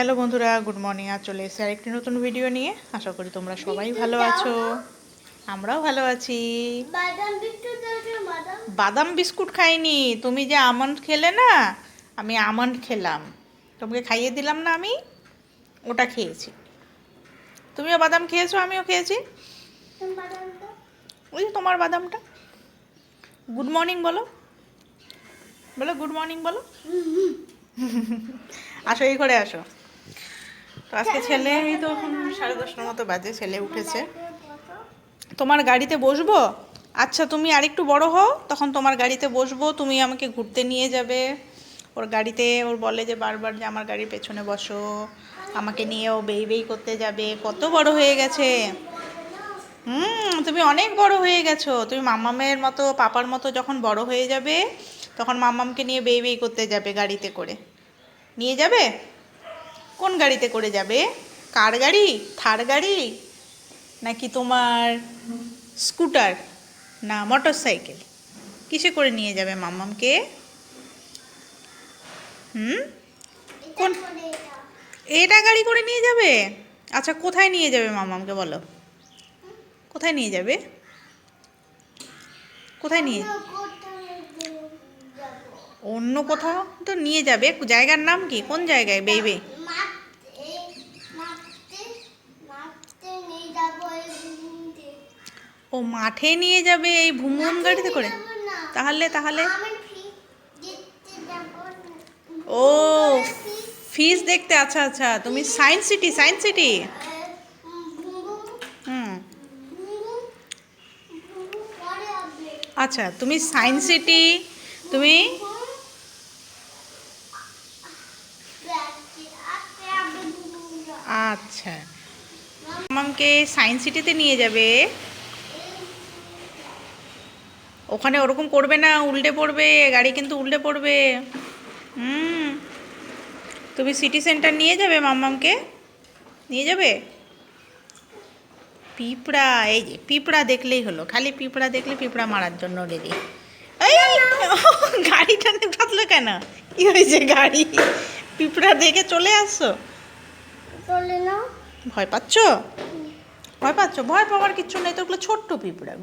Hello বন্ধুরা good morning. আর চলে এসে আরেকটি নতুন ভিডিও নিয়ে। আশা করি তোমরা সবাই ভালো আছো। আমরাও ভালো আছি। বাদাম বিস্কুট খাইনি। তুমি যে আমন্ড খেলে না আমি আমন্ড খেলাম। তোমাকে খাইয়ে দিলাম না আমি? ওটা খেয়েছি। তুমিও বাদাম খেয়েছো আমিও খেয়েছি। ওই তোমার বাদামটা। গুড মর্নিং বলো। বলো গুড মর্নিং বলো। আসো এই ঘরে আসো। আজকে ছেলে, এই তো এখন সাড়ে দশটার মতো বাজে, ছেলে উঠেছে। তোমার গাড়িতে বসবো? আচ্ছা তুমি আরেকটু বড় হও, তখন তোমার গাড়িতে বসবো, তুমি আমাকে ঘুরতে নিয়ে যাবে। ওর গাড়িতে, ওর বলে যে বারবার যে আমার গাড়ির পেছনে বসো, আমাকে নিয়ে ও বেই বেই করতে যাবে, কত বড় হয়ে গেছে। হুম, তুমি অনেক বড় হয়ে গেছো। তুমি মাম্মামের মতো, পাপার মতো যখন বড় হয়ে যাবে, তখন মাম্মামকে নিয়ে বেই বেই করতে যাবে গাড়িতে করে। নিয়ে যাবে? কোন গাড়িতে করে যাবে? কার গাড়ি? থার গাড়ি? নাকি তোমার স্কুটার? না মোটর সাইকেল কিসে করে নিয়ে যাবে মাম্মামকে? হুম? কোন এটা গাড়ি করে নিয়ে যাবে? আচ্ছা কোথায় নিয়ে যাবে মাম্মামকে বলো? কোথায় নিয়ে যাবে? কোথায় নিয়ে অন্য কোথাও তো নিয়ে যাবে। জায়গার নাম কি? কোন জায়গায়? বেইবে? ও মাঠে নিয়ে যাবে এই ভুমুন গাড়িতে করে? তাহলে তাহলে? ও ফিস দেখতে আচ্ছা আচ্ছা। তুমি সায়েন্স সিটি সায়েন্স সিটি হুম। আচ্ছা তুমি সায়েন্স সিটি তুমি? আচ্ছা। আমাকে সায়েন্স সিটিতে নিয়ে যাবে। ওখানে ওরকম করবে না উল্টে পড়বে গাড়ি কিন্তু উল্টে পড়বে। হুম। তুমি সিটি সেন্টার নিয়ে যাবে মাম্মামকে? নিয়ে যাবে? পিঁপড়া এই যে পিঁপড়া দেখলেই হলো খালি পিঁপড়া দেখলে পিঁপড়া মারার জন্য রেডি এই গাড়িটা বাঁধলো কেন? কি হয়েছে গাড়ি? পিঁপড়া দেখে চলে আসছো? চলে না। ভয় পাচ্ছ? ভয় পাচ্ছ? ভয় পাওয়ার কিচ্ছু নেই তো ওগুলো ছোট্ট পিঁপড়া।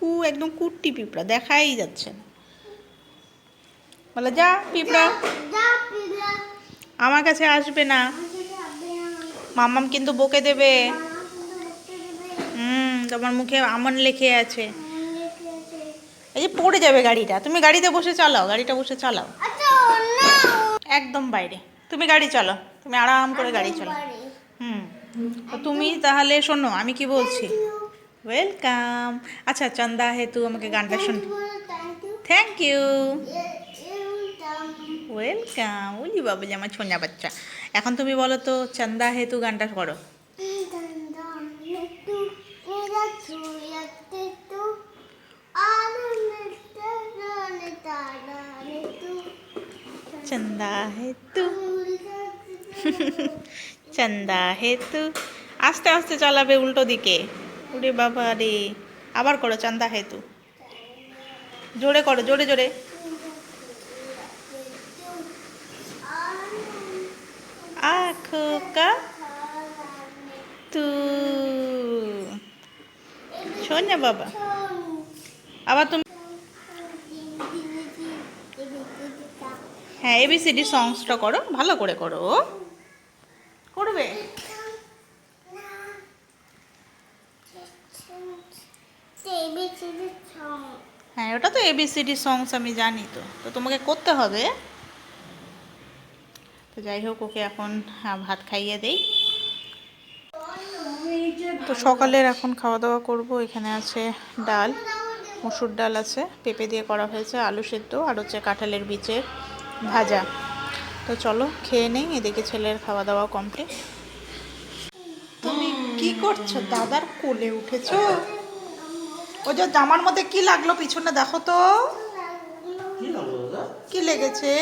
কু, একদম কুট্টি পিঁপড়া, দেখাই যাচ্ছে না। বলে, যা পিঁপড়া, আমার কাছে আসবে না। মাম্মাম কিন্তু বকে দেবে। হুম, তোমার মুখে আমন লেখে আছে। এই যে পড়ে যাবে গাড়িটা। তুমি গাড়িতে বসে চালাও, গাড়িটা বসে চালাও। একদম বাইরে। তুমি গাড়ি চালাও তুমি আরাম করে গাড়ি চালাও। হুম তুমি তাহলে শোনো, আমি কি বলছি? ওয়েলকাম আচ্ছা চন্দা হেতু আমাকে গানটা শোন থ্যাংক ইউ ওয়েলকাম উলি বাবু যে আমার ছোঁয়া বাচ্চা। এখন তুমি বলো তো চন্দা হেতু গানটা করো। চন্দা হেতু চন্দা হেতু। আস্তে আস্তে চালাবে উল্টো দিকে। উরে বাবা রে। আবার করো, চান্দা হেতু জোরে করো, জোরে জোরে। আখো তু। শোন না বাবা। আবার তুমি হ্যাঁ এবিসিডি সংসটা করো, ভালো করে করো করবে হ্যাঁ ওটা তো এবিসিডি সংস আমি জানি তো। তো তোমাকে করতে হবে। তো যাই হোক, ওকে এখন ভাত খাইয়ে দেই। তো সকালের এখন খাওয়া দাওয়া করব। এখানে আছে ডাল, মসুর ডাল আছে, পেঁপে দিয়ে করা হয়েছে, আলু সেদ্ধ, আর হচ্ছে কাঁঠালের বীজের ভাজা। তো চলো, খেয়ে নেই, এদিকে ছেলের খাওয়া দাওয়া কমপ্লিট তুমি কি করছ? দাদার কোলে উঠেছো? ও যে জামার মধ্যে কি লাগল পিছনে দেখো তো। কি লেগেছে?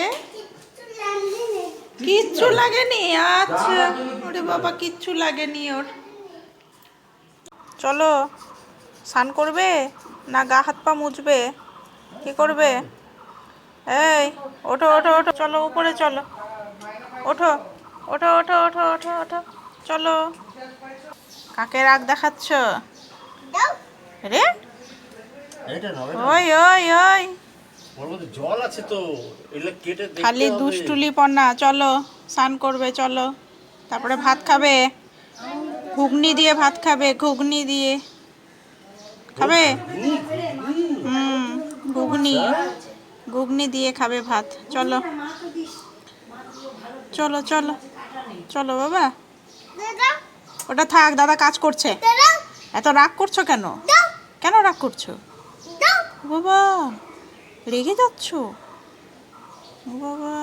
কিচ্ছু লাগেনি। আচ্ছা। ওরে বাবা কিচ্ছু লাগেনি ওর। চলো স্নান করবে না গা হাত পা মুছবে? কি করবে? এই ওঠো ওঠো ওঠো। চলো উপরে চলো। ওঠো ওঠো ওঠো ওঠো ওঠো ওঠো। চলো। কাকে রাগ দেখাচ্ছ? রে। ওই ওই ওই। জল আছে তো কেটে খালি দুষ্টুলি পন্না চলো স্নান করবে চলো। তারপরে ভাত খাবে। ঘুগনি দিয়ে ভাত খাবে ঘুগনি দিয়ে। খাবে? হুম ঘুগনি। ঘুগনি দিয়ে খাবে ভাত। চলো। চলো চলো। চলো বাবা। ওটা থাক দাদা কাজ করছে। এত রাগ করছ কেন? কেন রাগ করছ? বাবা, রেগে যাচ্ছ? বাবা।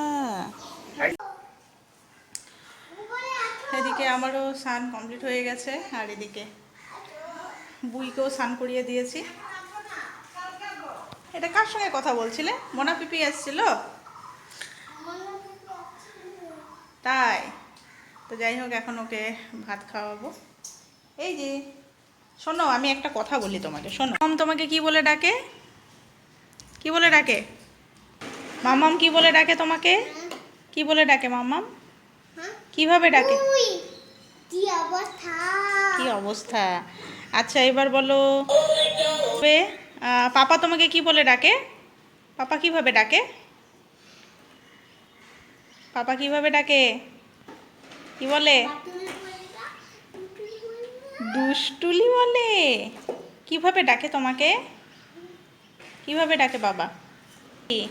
এদিকে আমারও স্নান কমপ্লিট হয়ে গেছে, আর এদিকে বুইকেও স্নান করিয়ে দিয়েছি। এটা কার সঙ্গে কথা বলছিলে? মোনা পিপি এসছিল? তাই? তো যাই হোক, এখন ওকে ভাত খাওয়াবো। এই যে, শোনো, আমি একটা কথা বলি তোমাকে, শোনো। তোমাকে কি বলে ডাকে? কি বলে ডাকে? মামাম কি বলে ডাকে তোমাকে? কি বলে ডাকে মামাম কীভাবে ডাকে? কি অবস্থা? কি অবস্থা? আচ্ছা এবার বলো। পাপা তোমাকে কি বলে ডাকে? পাপা কীভাবে ডাকে? পাপা কীভাবে ডাকে? কি বলে? দুষ্টুলি বলে। কীভাবে ডাকে তোমাকে? কীভাবে ডাকে বাবা? কি?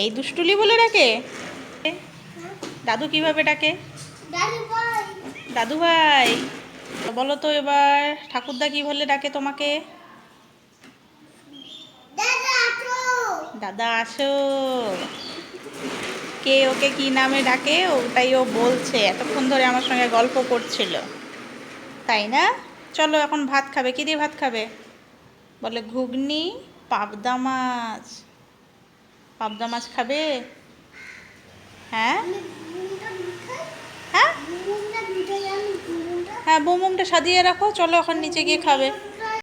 এই দুষ্টুলি বলে ডাকে। দাদু কীভাবে ডাকে? দাদু ভাই দাদু ভাই বলো তো এবার ঠাকুরদা কি বলে ডাকে তোমাকে? দাদা আসো। কে ওকে কি নামে ডাকে? ওটাই ও বলছে। এতক্ষণ ধরে আমার সঙ্গে গল্প করছিল। তাই না? চলো এখন ভাত খাবে। কী দিয়ে ভাত খাবে? বলে ঘুগনি। পাবদা মাছ। পাবদা মাছ খাবে? হ্যাঁ? হ্যাঁ? হ্যাঁ বোমটা সাজিয়ে রাখো, চলো এখন নিচে গিয়ে খাবে।